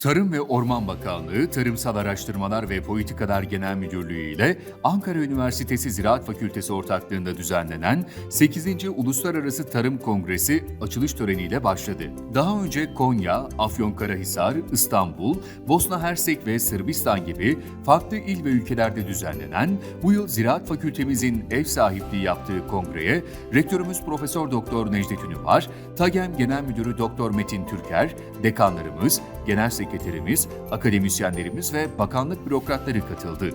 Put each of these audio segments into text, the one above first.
Tarım ve Orman Bakanlığı, Tarımsal Araştırmalar ve Politikalar Genel Müdürlüğü ile Ankara Üniversitesi Ziraat Fakültesi ortaklığında düzenlenen 8. Uluslararası Tarım Kongresi açılış töreniyle başladı. Daha önce Konya, Afyonkarahisar, İstanbul, Bosna Hersek ve Sırbistan gibi farklı il ve ülkelerde düzenlenen bu yıl Ziraat Fakültemizin ev sahipliği yaptığı kongreye Rektörümüz Profesör Doktor Necdet Ünüvar, TAGEM Genel Müdürü Doktor Metin Türker, dekanlarımız, genel sekreterimiz, akademisyenlerimiz ve bakanlık bürokratları katıldı.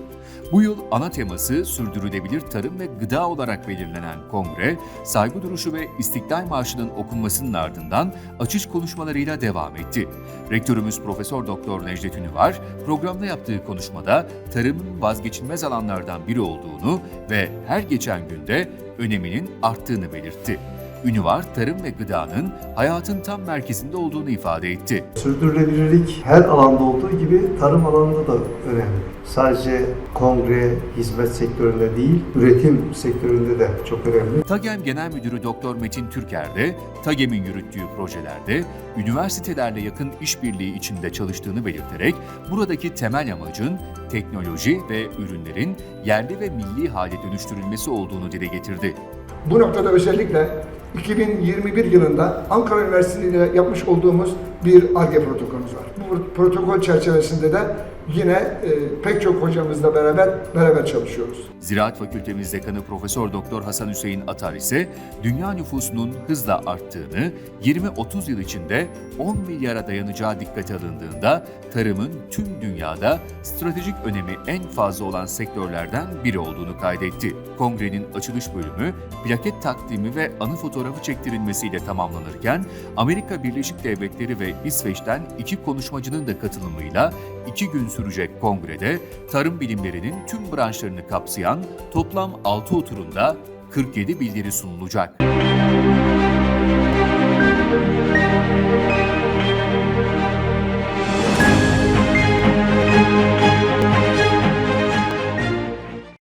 Bu yıl ana teması sürdürülebilir tarım ve gıda olarak belirlenen kongre, saygı duruşu ve istiklal Marşı'nın okunmasının ardından açış konuşmalarıyla devam etti. Rektörümüz Profesör Doktor Necdet Ünüvar, programda yaptığı konuşmada tarımın vazgeçilmez alanlardan biri olduğunu ve her geçen günde öneminin arttığını belirtti. Ünüvar, tarım ve gıdanın hayatın tam merkezinde olduğunu ifade etti. Sürdürülebilirlik her alanda olduğu gibi tarım alanında da önemli. Sadece kongre, hizmet sektöründe değil, üretim sektöründe de çok önemli. TAGEM Genel Müdürü Doktor Metin Türker de TAGEM'in yürüttüğü projelerde üniversitelerle yakın işbirliği içinde çalıştığını belirterek buradaki temel amacın teknoloji ve ürünlerin yerli ve milli hale dönüştürülmesi olduğunu dile getirdi. Bu noktada özellikle 2021 yılında Ankara Üniversitesi ile yapmış olduğumuz bir ARGE protokolümüz var. Bu protokol çerçevesinde de yine e, pek çok hocamızla beraber beraber çalışıyoruz. Ziraat Fakültemiz Dekanı Profesör Doktor Hasan Hüseyin Atar ise dünya nüfusunun hızla arttığını, 20-30 yıl içinde 10 milyara dayanacağı dikkate alındığında tarımın tüm dünyada stratejik önemi en fazla olan sektörlerden biri olduğunu kaydetti. Kongrenin açılış bölümü plaket takdimi ve anı fotoğrafı çektirilmesiyle tamamlanırken Amerika Birleşik Devletleri ve İsveç'ten iki konuşmacının da katılımıyla iki gün sürecek kongrede tarım bilimlerinin tüm branşlarını kapsayan toplam 6 oturumda 47 bildiri sunulacak. Müzik